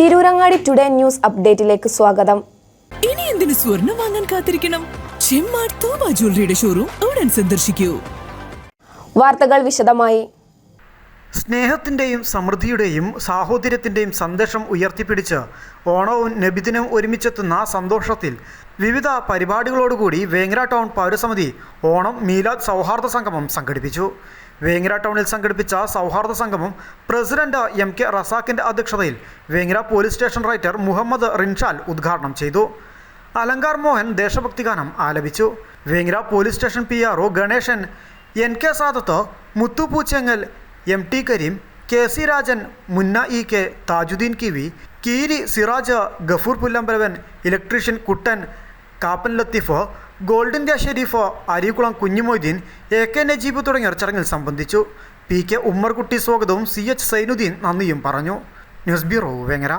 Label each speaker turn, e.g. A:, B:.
A: Tirurangadi today news അപ്ഡേറ്റിലേക്ക് സ്വാഗതം.
B: ഇനി എന്തിനു സ്വർണം വാങ്ങാൻ കാത്തിരിക്കണം? ചെമ്മാട് തോമ ജ്വല്ലറിയുടെ ഷോറൂം ഉടൻ സന്ദർശിക്കൂ.
A: വാർത്തകൾ വിശദമായി.
C: സ്നേഹത്തിന്റെയും സമൃദ്ധിയുടെയും സാഹോദര്യത്തിന്റെയും സന്ദേശം ഉയർത്തിപ്പിടിച്ച് ഓണവും നബിദിനവും ഒരുമിച്ചെത്തുന്ന സന്തോഷത്തിൽ വിവിധ പരിപാടികളോടുകൂടി വേങ്ങര ടൗൺ പൗരസമിതി ഓണം മീലാദ് സൗഹാർദ്ദ സംഗമം സംഘടിപ്പിച്ചു. വേങ്ങര ടൗണിൽ സംഘടിപ്പിച്ച സൗഹാർദ്ദ സംഗമം പ്രസിഡന്റ് എം കെ റസാക്കിന്റെ അധ്യക്ഷതയിൽ Vengara police station writer Muhammad Rinshal ഉദ്ഘാടനം ചെയ്തു. അലങ്കാർ മോഹൻ ദേശഭക്തി ഗാനം ആലപിച്ചു. Vengara police station P R O Ganesan N K Sadath Muthu Poochengal M T Kareem K C Rajan Munna E K Thajudheen Kiwi Keeri Siraj Gafoor Pullambalavan electrician Kuttan Kappan Latheef golden India Shereef Arikulam Kunjumoideen A K Najeeb തുടങ്ങിയവർ ചടങ്ങിൽ സംബന്ധിച്ചു. P K Ummerkutty സ്വാഗതവും C H Zainudheen നന്ദിയും പറഞ്ഞു. News bureau Vengara.